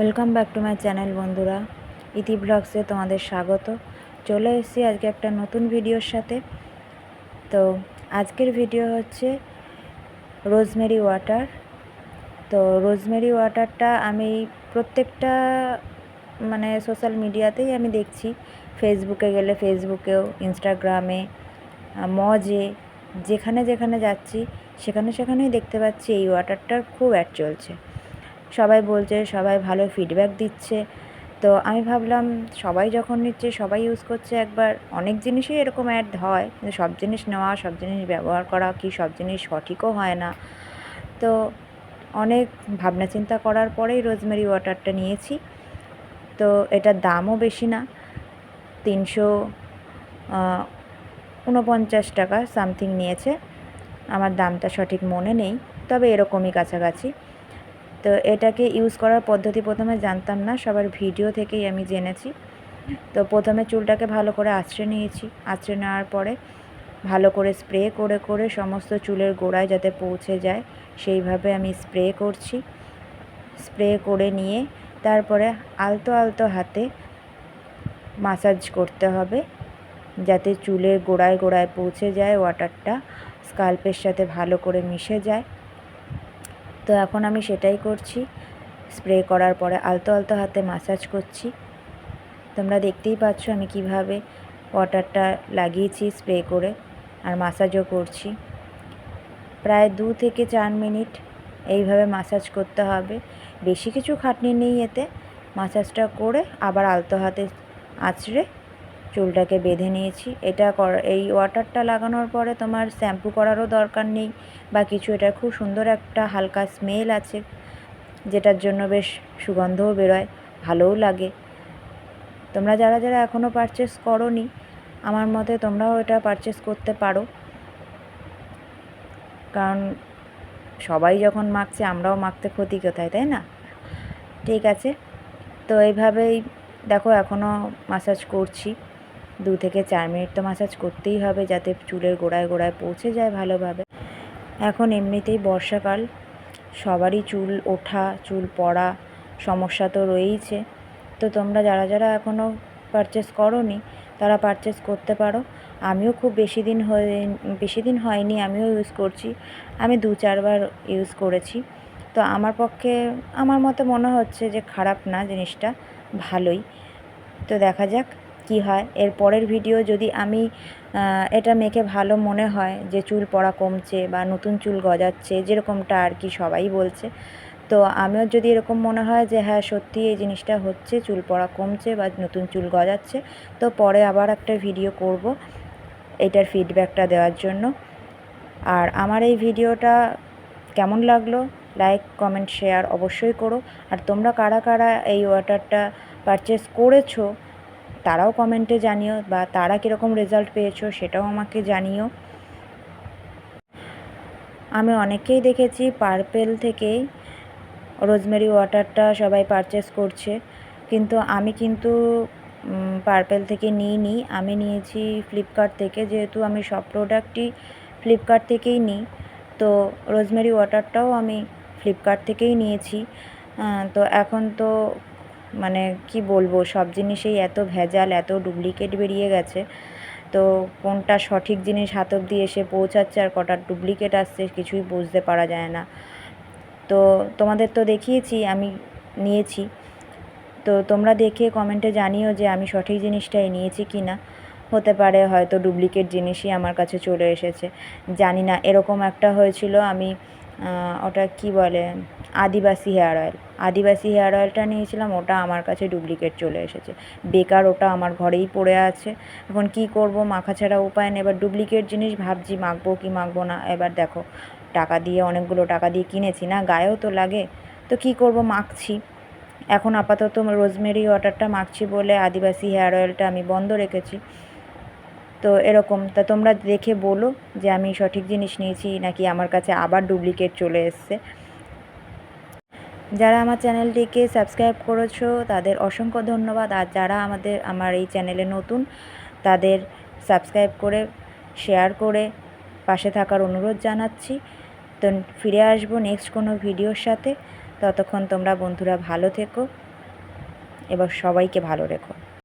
Welcome back to my channel বন্ধুরা। ইতি ব্লগসে তোমাদের স্বাগত। চলে এসেছি আজকে একটা নতুন ভিডিওর সাথে। তো আজকের ভিডিও হচ্ছে রোজমেরি ওয়াটার। তো রোজমেরি ওয়াটারটা আমি প্রত্যেকটা মানে সোশ্যাল মিডিয়াতেই আমি দেখছি। ফেসবুকে গেলে ফেসবুকেও, ইনস্টাগ্রামে, মজে, যেখানে যেখানে যাচ্ছি, সেখানে সেখানেই দেখতে পাচ্ছি এই ওয়াটারটার খুব অ্যাড চলছে। সবাই বলছে, সবাই ভালো ফিডব্যাক দিচ্ছে। তো আমি ভাবলাম, সবাই যখন নিচ্ছে, সবাই ইউজ করছে একবার। অনেক জিনিসই এরকম অ্যাড হয়, কিন্তু সব জিনিস নেওয়া, সব জিনিস ব্যবহার করা কি সব জিনিস সঠিকও হয় না। তো অনেক ভাবনা চিন্তা করার পরেই রোজমেরি ওয়াটারটা নিয়েছি। তো এটার দামও বেশি না, তিনশো উনপঞ্চাশ টাকা সামথিং নিয়েছে। আমার দামটা সঠিক মনে নেই, তবে এরকমই কাছাকাছি। তো এটাকে ইউজ করার পদ্ধতি প্রথমে জানতাম না, সবার ভিডিও থেকেই আমি জেনেছি। তো প্রথমে চুলটাকে ভালো করে আঁচড়ে নিয়েছি। আঁচড়ে নেওয়ার পরে ভালো করে স্প্রে করে করে সমস্ত চুলের গোড়ায় যাতে পৌঁছে যায়, সেইভাবে আমি স্প্রে করছি। স্প্রে করে নিয়ে তারপরে আলতো আলতো হাতে মাসাজ করতে হবে, যাতে চুলের গোড়ায় গোড়ায় পৌঁছে যায় ওয়াটারটা স্কাল্পের সাথে ভালো করে মিশে যায়। তো এখন আমি সেটাই করছি। স্প্রে করার পরে আলতো আলতো হাতে মাসাজ করছি। তোমরা দেখতেই পাচ্ছ আমি কীভাবে ওয়াটারটা লাগিয়েছি স্প্রে করে আর মাসাজও করছি। প্রায় দু থেকে চার মিনিট এইভাবে মাসাজ করতে হবে। বেশি কিছু খাটনি নেই এতে। মাসাজটা করে আবার আলতো হাতে আঁচড়ে চুলটাকে বেঁধে নিয়েছি। এটা এই ওয়াটারটা লাগানোর পরে তোমার শ্যাম্পু করারও দরকার নেই বা কিছু। এটা খুব সুন্দর একটা হালকা স্মেল আছে, যেটার জন্য বেশ সুগন্ধও বেরোয়, ভালোও লাগে। তোমরা যারা যারা এখনও পারচেস করনি, আমার মতে তোমরাও এটা পারচেস করতে পারো। কারণ সবাই যখন মাখছে, আমরাও মাখতে ক্ষতি কোথায়, তাই না? ঠিক আছে? তো এইভাবেই দেখো এখনও মাসাজ করছি। দু থেকে চার মিনিট তো মাসাজ করতেই হবে যাতে চুলের গোড়ায় গোড়ায় পৌঁছে যায় ভালোভাবে। এখন এমনিতেই বর্ষাকাল, সবারই চুল ওঠা, চুল পড়া সমস্যা তো রয়েইছে। তো তোমরা যারা যারা এখনও পারচেস করনি, তারা পারচেস করতে পারো। আমিও খুব বেশি দিন হয়ে, বেশি দিন হয়নি, আমিও ইউজ করছি। আমি দু চারবার ইউজ করেছি। তো আমার পক্ষে, আমার মতে মনে হচ্ছে যে খারাপ না জিনিসটা, ভালোই। তো দেখা যাক। কি হয়? এর পরের ভিডিও যদি আমি এটা মেখে ভালো মনে হয় যে চুল পড়া কমছে বা নতুন চুল গজাচ্ছে, যেরকমটা আর কি সবাই বলছে, তো আমিও যদি এরকম মনে হয় যে হ্যাঁ সত্যি এই জিনিসটা হচ্ছে, চুল পড়া কমছে বা নতুন চুল গজাচ্ছে, তো পরে আবার একটা ভিডিও করব এটার ফিডব্যাকটা দেওয়ার জন্য। আর আমার এই ভিডিওটা কেমন লাগল? লাইক কমেন্ট শেয়ার অবশ্যই করো। আর তোমরা কারা কারা এই ওয়াটারটা পারচেস করেছ তারাও কমেন্টে জানিও বা তারা কীরকম রেজাল্ট পেয়েছ সেটাও আমাকে জানিও। আমি অনেকেই দেখেছি পার্পেল থেকেই রোজমেরি ওয়াটারটা সবাই পারচেস করছে। কিন্তু আমি কিন্তু পার্পেল থেকে নিইনি। আমি নিয়েছি ফ্লিপকার্ট থেকে, যেহেতু আমি সব প্রোডাক্টই ফ্লিপকার্ট থেকেই নিই। তো রোজমেরি ওয়াটারটাও আমি ফ্লিপকার্ট থেকেই নিয়েছি। তো এখন তো মানে কি বলব, সব জিনিসেই এত ভেজাল, এত ডুপ্লিকেট বেরিয়ে গেছে। তো কোনটা সঠিক জিনিস হাত অব্দি এসে পৌঁছাচ্ছে আর কটা ডুপ্লিকেট আসছে কিছুই বুঝতে পারা যায় না। তো তোমাদের তো দেখিয়েছি, আমি নিয়েছি। তো তোমরা দেখে কমেন্টে জানিও যে আমি সঠিক জিনিসটাই নিয়েছি কি না হতে পারে হয়তো ডুপ্লিকেট জিনিসই আমার কাছে চলে এসেছে। জানি না, এরকম একটা হয়েছিল, আমি ওটা কি বলে, Adivasi hair oil. Adivasi hair অয়েলটা নিয়েছিলাম, ওটা আমার কাছে ডুপ্লিকেট চলে এসেছে। বেকার ওটা আমার ঘরেই পড়ে আছে। এখন কি করব, মাখা ছাড়া উপায় নেই। এবার ডুপ্লিকেট জিনিস ভাবছি, মাখবো কি মাখবো না। এবার দেখো, টাকা দিয়ে অনেকগুলো টাকা দিয়ে কিনেছি না, গায়েও তো লাগে। তো কি করব, মাখছি। এখন আপাতত রোজমেরি ওয়াটারটা মাখছি বলে আদিবাসী হেয়ার অয়েলটা আমি বন্ধ রেখেছি। তো এরকম, তা তোমরা দেখে বলো যে আমি সঠিক জিনিস নিয়েছি নাকি আমার কাছে আবার ডুপ্লিকেট চলে এসছে। যারা আমার চ্যানেলটিকে সাবস্ক্রাইব করেছ, তাদের অসংখ্য ধন্যবাদ। আর যারা আমাদের, আমার এই চ্যানেলে নতুন, তাদের সাবস্ক্রাইব করে, শেয়ার করে পাশে থাকার অনুরোধ জানাচ্ছি। তো ফিরে আসব নেক্সট কোনো ভিডিওর সাথে। ততক্ষণ তোমরা বন্ধুরা ভালো থেকো। এবং সবাইকে ভালো রেখো।